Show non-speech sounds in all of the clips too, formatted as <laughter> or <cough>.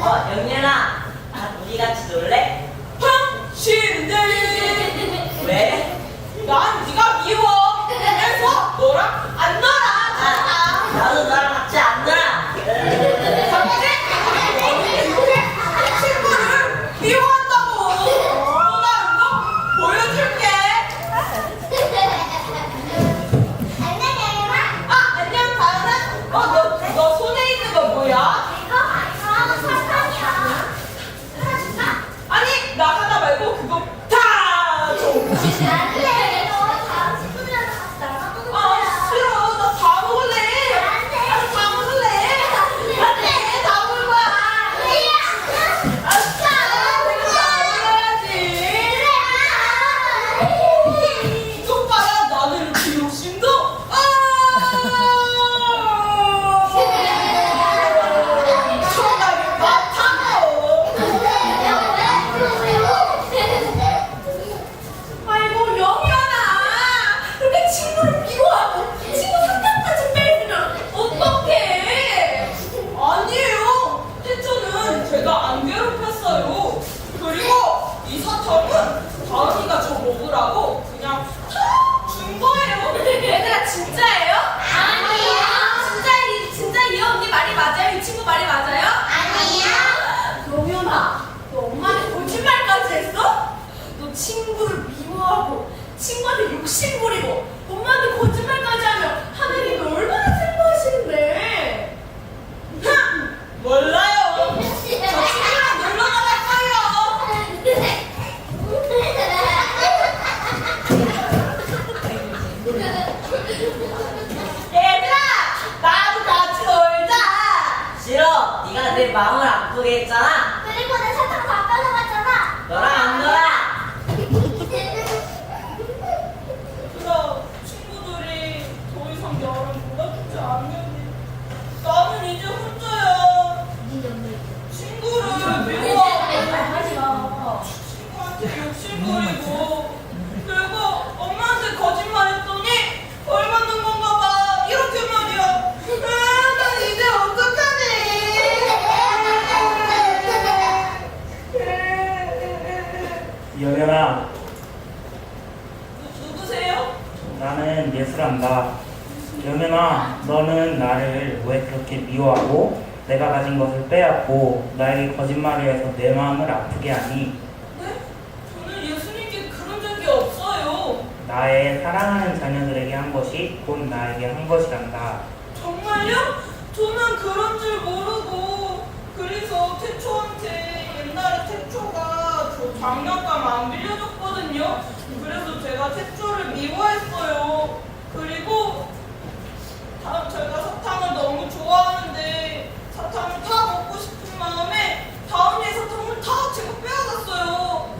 어, 영민아, 아, 우리 같이 놀래? 싫은데 <laughs> 왜? 난 네가 미워 그래서 너랑 안 놀아 아, 나도 너랑 같이 안 놀아. 당연히 이렇게 친구를 미워한다고 또 다른 거 보여줄게 아 안녕 다은아 어너 너 손에 있는 거 뭐야? 아니 나가다 말고 그거 다 줘. 아 싫어 나 다 먹을래 아, 다 먹을래 안돼 다 먹을 거야 아싸 내가 다 먹어야지 이것 봐라 나는 이렇게 욕심도 아 정말 맡아요 아이고 영현아 그렇게 친구를 미워하고 친구 상담까지 빼주면 어떡해 아니에요 태초는 제가 안 괴롭혔어요 그리고 이 사탕은 다은이가 저 먹으라고 그냥 준 거예요 얘들아 진짜예요? 진짜 이 진짜 이 언니 말이 맞아요? 이 친구 말이 맞아요? 영현아, 너 엄마한테 거짓말까지 했어? 너 친구를 미워하고 친구한테 욕심 부리고 엄마한테 거짓말까지 하면 하나님이 얼마나 슬퍼하시는데? 흥! 몰라요 저 친구랑 놀러 나갈 거예요 얘들아 나도 같이 놀자 싫어. 네가 내 마음을 아프게 했잖아. 나는 예술 한다. 영현아, 너는 나를 왜 그렇게 미워하고 내가 가진 것을 빼앗고 나에게 거짓말을 해서 내 마음을 아프게 하니 네? 저는 예수님께 그런 적이 없어요 나의 사랑하는 자녀들에게 한 것이 곧 나에게 한 것이란다. 정말요? 저는 그런 줄 모르고 그래서 태초한테 옛날에 태초가 저 장난감 안 빌려줬거든요. 그래서 제가 태초를 미워했어요. 그리고 다, 제가 사탕을 너무 좋아하는데 사탕을 다 먹고 싶은 마음에 다은이의 사탕을 다 제가 빼앗았어요.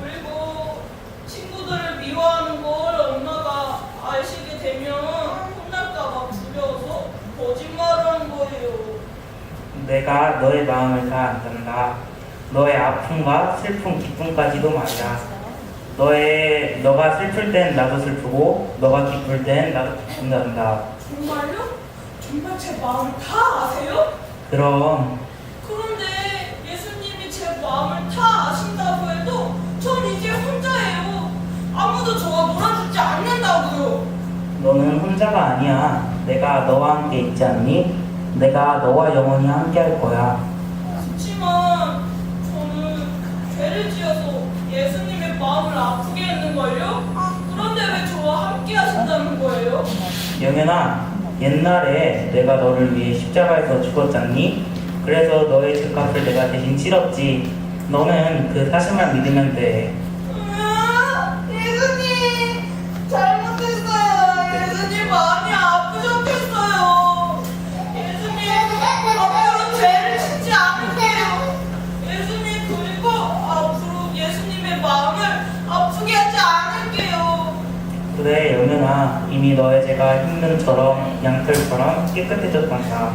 그리고 친구들을 미워하는 걸 엄마가 아시게 되면 혼날까봐 두려워서 거짓말을 한 거예요. 내가 너의 마음을 다 안단다. 너의 아픔과 슬픔, 기쁨까지도 말이야. 너의 너가 슬플 땐 나도 슬프고 너가 기쁠 땐 나도 기쁜단다. 정말요? 정말 제 마음을 다 아세요? 그럼 그런데 예수님이 제 마음을 다 아신다고 해도 전 이제 혼자예요. 아무도 저와 놀아주지 않는다고요. 너는 혼자가 아니야. 내가 너와 함께 있지 않니? 내가 너와 영원히 함께 할 거야. 그렇지만 저는 죄를 지어서 예수님의 마음을 아프게 했는걸요? 그런데 왜 저와 함께 하신다는 거예요? 영현아, 옛날에 내가 너를 위해 십자가에서 죽었잖니? 그래서 너의 죄값을 내가 대신 치렀지. 너는 그 사실만 믿으면 돼. 그래, 영현아, 이미 너의 죄가 흰눈처럼 양털처럼 깨끗해졌단다.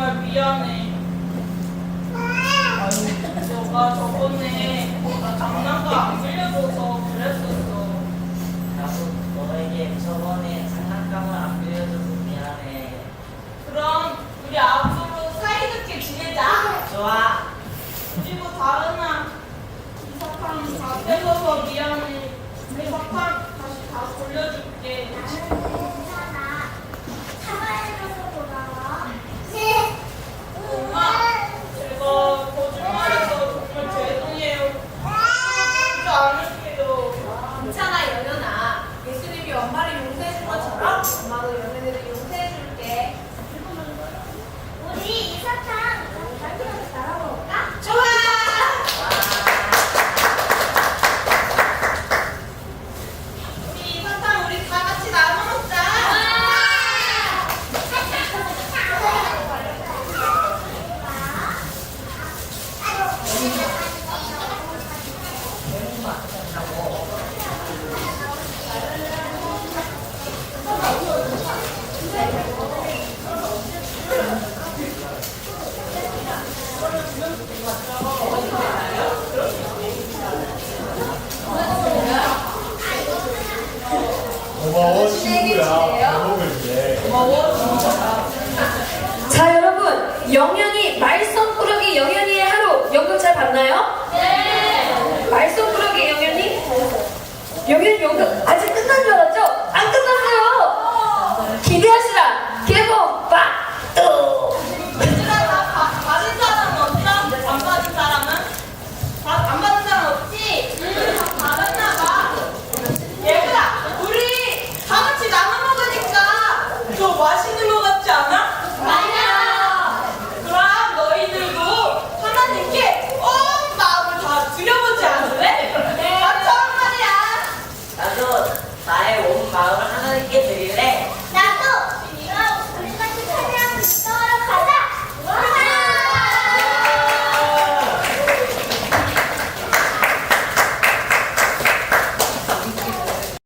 정말 미안해. 너가 저번에 나 장난감 안 빌려줘서 그랬었어. 나도 너에게 저번에 장난감을 안 빌려줘서 미안해. 그럼 명예 買わなきゃするよね